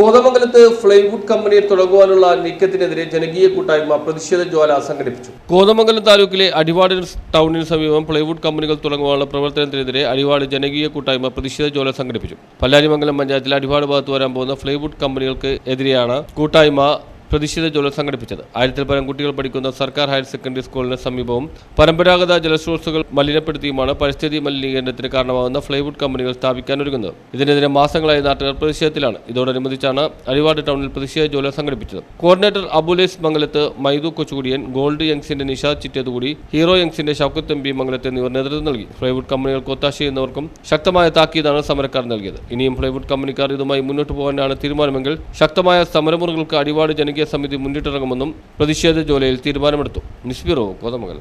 കോതമംഗലത്ത് ഫ്ലൈവുഡ് കമ്പനിയെ തുടങ്ങുവാനുള്ള നീക്കത്തിനെതിരെ ജനകീയ കൂട്ടായ്മ പ്രതിഷേധ ജ്വാല സംഘടിപ്പിച്ചു. കോതമംഗലം താലൂക്കിലെ അടിവാട് ടൗണിന് സമീപം പ്ലൈവുഡ് കമ്പനികൾ തുടങ്ങുവാനുള്ള പ്രവർത്തനത്തിനെതിരെ അടിവാട് ജനകീയ കൂട്ടായ്മ പ്രതിഷേധ ജ്വാല സംഘടിപ്പിച്ചു. പല്ലാരിമംഗലം പഞ്ചായത്തിലെ അടിവാട് ഭാഗത്ത് വരാൻ പോകുന്ന ഫ്ലൈവുഡ് കമ്പനികൾക്ക് എതിരെയാണ് കൂട്ടായ്മ പ്രതിഷേധ ജോലി സംഘടിപ്പിച്ചത്. ആയിരത്തിൽ പരം കുട്ടികൾ പഠിക്കുന്ന സർക്കാർ ഹയർ സെക്കൻഡറി സ്കൂളിന് സമീപവും പരമ്പരാഗത ജലസ്രോതസ്സുകൾ മലിനപ്പെടുത്തിയുമാണ് പരിസ്ഥിതി മലിനീകരണത്തിന് കാരണമാകുന്ന ഫ്ലൈവുഡ് കമ്പനികൾ സ്ഥാപിക്കാനൊരുങ്ങുന്നത് ഇതിനെതിരെ മാസങ്ങളായി നാട്ടുകാർ പ്രതിഷേധത്തിലാണ്. ഇതോടനുബന്ധിച്ചാണ് അരിവാട് ടൗണിൽ പ്രതിഷേധ ജോലി സംഘടിപ്പിച്ചത്. കോർഡിനേറ്റർ അബുലേസ് മംഗലത്ത് മൈദു കൊച്ചുകുടിയൻ ഗോൾഡ് യങ്സിന്റെ നിഷാദ് ചിറ്റേതുകൂടി ഹീറോ യങ്സിന്റെ ഷൗക്കത്ത് എം പി മംഗലത്ത് എന്നിവർ നേതൃത്വം നൽകി. ഫ്ലൈവുഡ് കമ്പനികൾ കൊത്താശ ചെയ്യുന്നവർക്കും ശക്തമായ താക്കീതാണ് സമരക്കാർ നൽകിയത്. ഇനിയും ഫ്ലൈവുഡ് കമ്പനിക്കാർ ഇതുമായി മുന്നോട്ട് പോകാനാണ് തീരുമാനമെങ്കിൽ ശക്തമായ സമരമുറകൾക്ക് അടിവാട് ജനകീയ സമിതി മുന്നിട്ടിറങ്ങുമെന്നും പ്രതിഷേധ ജോലിയിൽ തീരുമാനമെടുത്തു. നിസ്ബിറോ കോതമംഗലം.